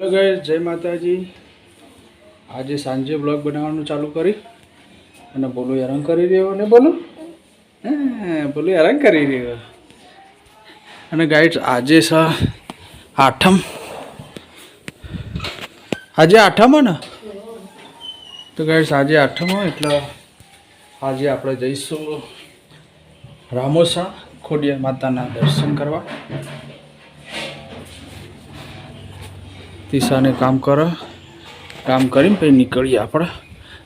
Hello જય માતાજી. આજે સાંજે બ્લોગ બનાવવાનું ચાલુ કરી અને બોલું હેરાન કરી રહ્યો અને બોલું? બોલું હેરાન કરી રહ્યો. અને ગાઈડ આજે સ આઠમ. આજે આઠમ ને? તો ગાઈડ આજે આઠમ હોય એટલે આજે આપણે જઈશું રામોસા ખોડિયા માતાના દર્શન કરવા. તીસાને કામ કર. કામ કરીને પછી નીકળીએ આપણે.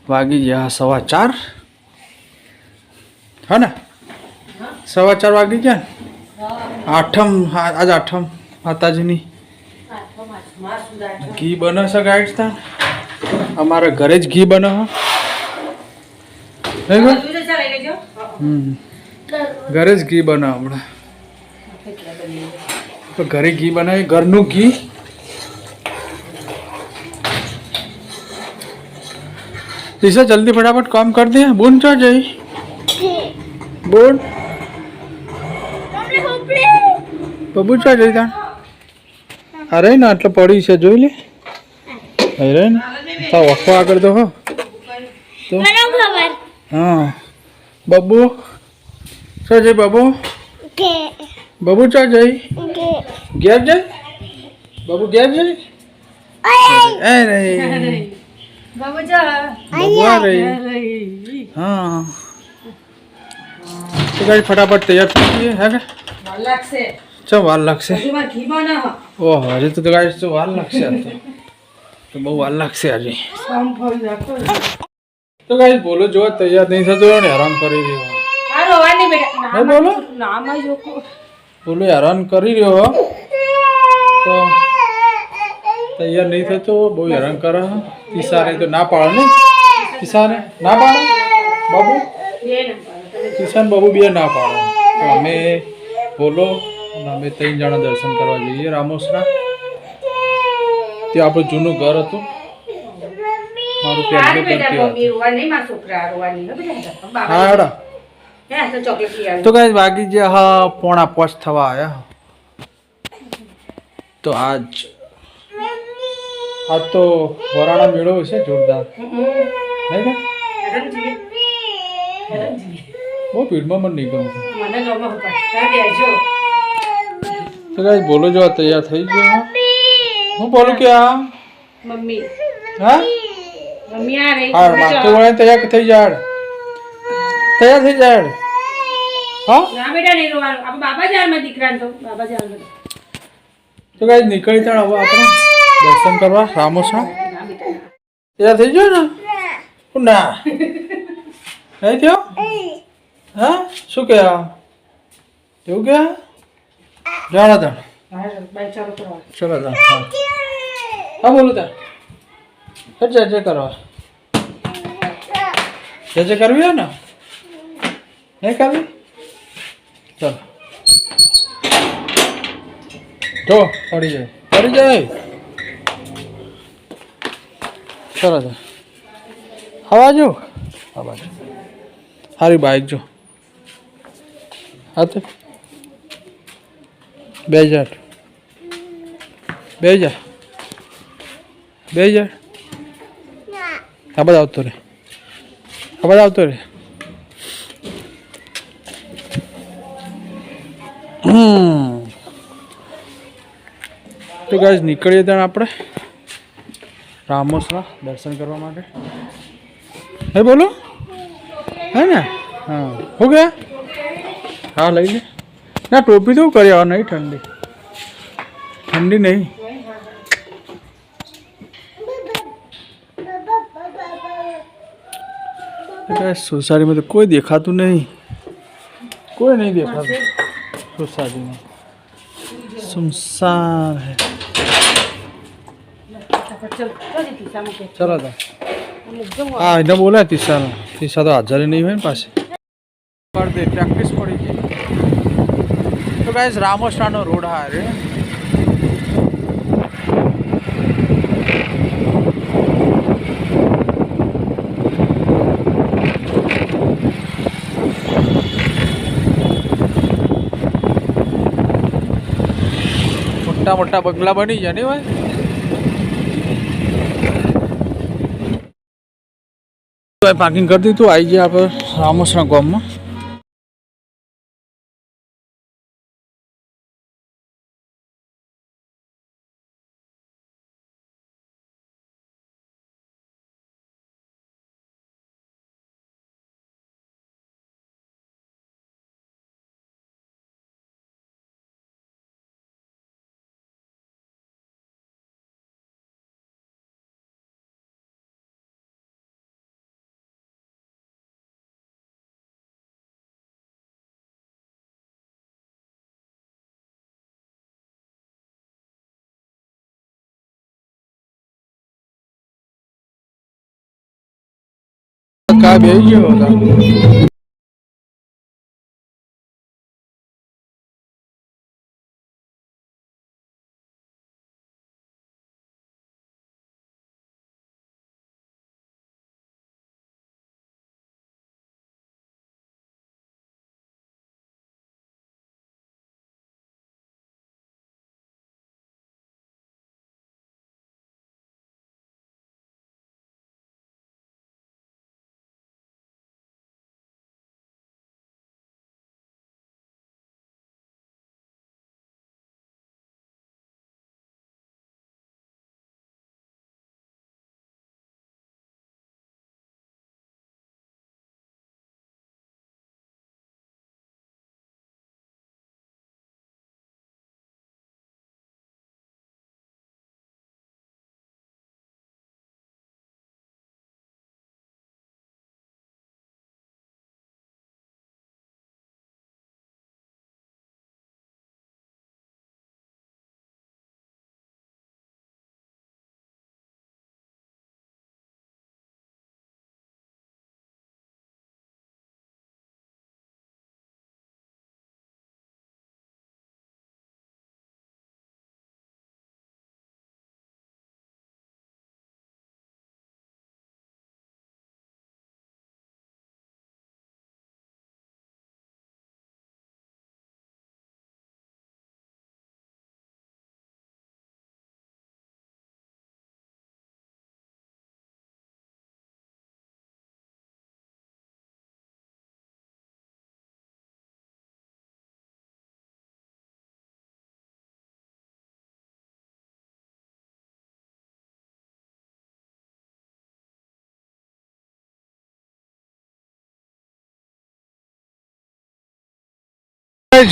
વાગી ગયા સવા ચાર. હા ને? સવા ચાર વાગી ગયા ને? આઠમ આજ આઠમ માતાજીની. ઘી બને છે ગાઈડ અમારા ઘરે જ ઘી બને ઘરે જ ઘી બને હમણાં. ઘરે ઘી બનાવી ઘરનું ઘી. ઈશા જલ્દી ફટાફટ કામ કર દે બોન ચો જઈ બોન બબુ ચો જઈ તાણ અરે ને એટલે પડી છે જોઈ લે અરે ને તા વખો આગળ તો હો તો હા બબુ ચો જઈ બબુ બબુ ચો જઈ ઘેર જઈ બબુ ઘેર જઈ એ રે બબુ આ રહી હા તો ગાડી ફટાફટ તૈયાર થઈ જઈએ હે કે ચો વાર લાગશે ઓહો હજી તો ગાડી તો વાર લાગશે આ તો તો બહુ વાર લાગશે હજી તો ગાડી બોલો જો તૈયાર નહીં થતો ને હેરાન કરી રહ્યો નહીં બોલો બોલો હેરાન કરી રહ્યો હો. તો તૈયાર નહીં થતો બહુ હેરાન કરે હે. તો ના પાડે ને? ઈશાને ના પાડે? બાબુ? કિસાન બાબુ બે ના પાડે. તો અમે બોલો અને અમે ત્રણ જણા દર્શન કરવા જઈએ રામોસના ત્યાં આપણું જૂનું ઘર હતું. મારું પહેલું ઘર ત્યાં હતું. હા તો કઈ વાગી જે હા પોણા પોચ થવા આવ્યા તો આજ આજ તો વરાણા મેળો છે જોરદાર. નહીં બહુ ભીડમાં મને નહીં ગમતું. તો કઈ બોલો જો તૈયાર થઈ ગયો. હું બોલું કે આ? મમ્મી. હા? મમ્મી આ રે હા માથું વળે તૈયાર થઈ જાડ. તૈયાર થઈ જાડ. હા? ના બેટા નહીં રોવાનું. આપણે બાબા જાનમાં દીકરાને તો બાબા જાનમાં તો કઈ નીકળી ત્યાં હવે આપણે. દર્શન કરવા? રામોસા બેટા થઈ ગયો ને? ના. નહીં થયો? હા? શું કે? એવું કે? જાણો તણ ચલો તાણ હા. બોલું તાણ જય જય કરવા જય જય કરવી ને. નહીં કરવી ચલો. જો, પડી જાય. પડી જાય. ચલો તાણ હવા જો. હા બાજુ સારી બાઇક જો. હા તો બે હજાર. બે હજાર. બે હજાર. ખબર આવતો રે. ખબર આવતો રે. તો ગાઈઝ નીકળીએ ત્યાં આપણે. રામોસરા દર્શન કરવા માટે. હે, બોલો. હે ને? હા. હો ગયા? હા, લઈ લે. ના, ટોપી તો કરી આવા, નહીં ઠંડી. ઠંડી નહીં. સોસાયટીમાં તો કોઈ દેખાતું નહીં. કોઈ નહીં દેખાતું. સોસાયટીમાં. સુમસાન હે. ચલ ચાલ પીસા મૂકે ચલો તો. હા એને બોલાય તીસાનો તીસા તો હાજર નહીં હોય ને પાસે પ્રેક્ટિસ પડી ગઈ. તો ગાઈઝ રામોસ્ટાનો રોડ હા રે. મોટા મોટા બંગલા બની ગયા નહીં ભાઈ? પાર્કિંગ કરી દીધું. આવી ગયા આપણે રામોસના ગામમાં. કા બે ગયો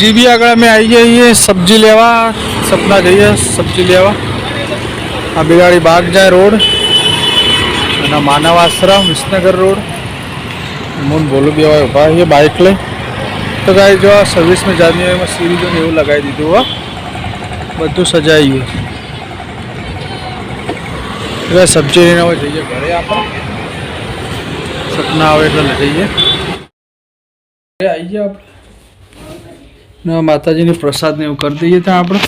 જીબી આગળ અમે આવી જઈએ સબ્જી લેવા, સપના જઈએ, સબ્જી લેવા. આ બિલાડી બાગ જાય રોડ અને માનવ આશ્રમ, વિસનગર રોડ. મૂન બોલું બી હોય ઊભા છે બાઇક લઈ. તો ગાય જો આ સર્વિસમાં જાન્યુઆરીમાં સિરીઝો ને એવું લગાવી દીધું હોય બધું સજાઈ ગયું. એટલે સબ્જી લઈને હવે જઈએ ઘરે આપણે. સપના આવે એટલે લઈ જઈએ. આવી ગયા આપણે. ને પ્રસાદ ને એવું કરી દઈએ ત્યાં આપણે.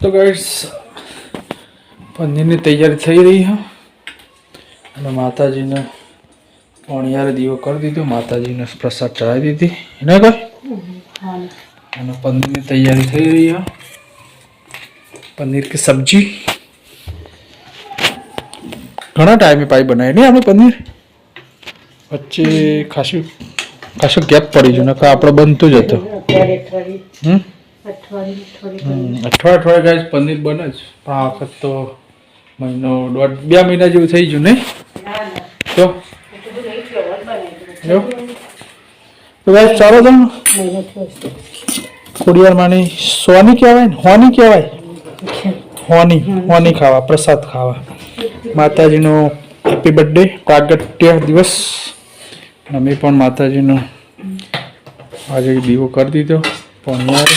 તો ગાઈડ્સ પનીરની તૈયારી થઈ રહી છે. અને માતાજીને પણિયારે દીવો કરી દીધો. માતાજીને પ્રસાદ ચડાવી દીધી. એને કોઈ અને પનીરની તૈયારી થઈ રહી છે. પનીર કે સબ્જી. ઘણા ટાઈમે પાઈ બનાવી. નહીં, આપણે પનીર? વચ્ચે ખાસું ખાસો ગેપ પડી ગયો, નકર આપણો બનતું જ હતો. હમ? અઠવાડિયે ગાય પનીર બને જ. પણ આ વખત તો મહિનો દોઢ બે મહિના જેવું થઈ ગયું નહીં? તો ચાલો તો. ખોડિયાર માની સોની કહેવાય ને? હોની કહેવાય? હોની. હોની ખાવા, પ્રસાદ ખાવા. માતાજીનો હેપી બર્થડે પ્રાગટ્ય દિવસ. અમે પણ માતાજીનો આજે દીવો કરી દીધો પંદર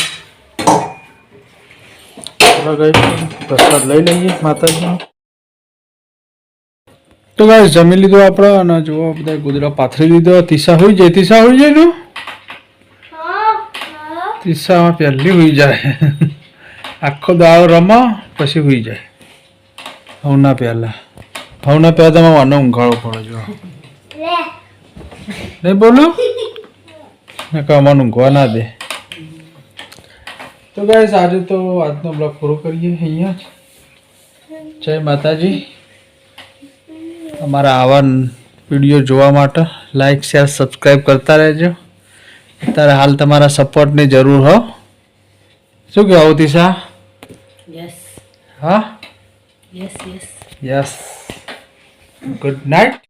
પ્રસાદ લઈ લઈએ માતાજીનો. તો ગાઈસ જમી લીધો આપણે અને જુઓ બધા ગુદરા પાથરી લીધો તીસા હોઈ જાય? તીસા હોઈ જાય નું? તીસામાં પહેલી હોઈ જાય. આખો દાળ રમા, પછી હોઈ જાય. ભવના પહેલા. ભવના પહેલા તમે વાનો ઊંઘાળો પડે જો નહીં બોલું? ને કમાનું ઊંઘવા ના દે. તો ગાઈસ આજે તો આજનો બ્લોગ પૂરો કરીએ અહીંયા જય માતાજી. અમારા આવા વીડિયો જોવા માટે લાઈક શેર સબસ્ક્રાઈબ કરતા રહેજો. અત્યારે હાલ તમારા સપોર્ટની જરૂર હો. શું કહેવું તિશા યસ હા? Yes yes yes good night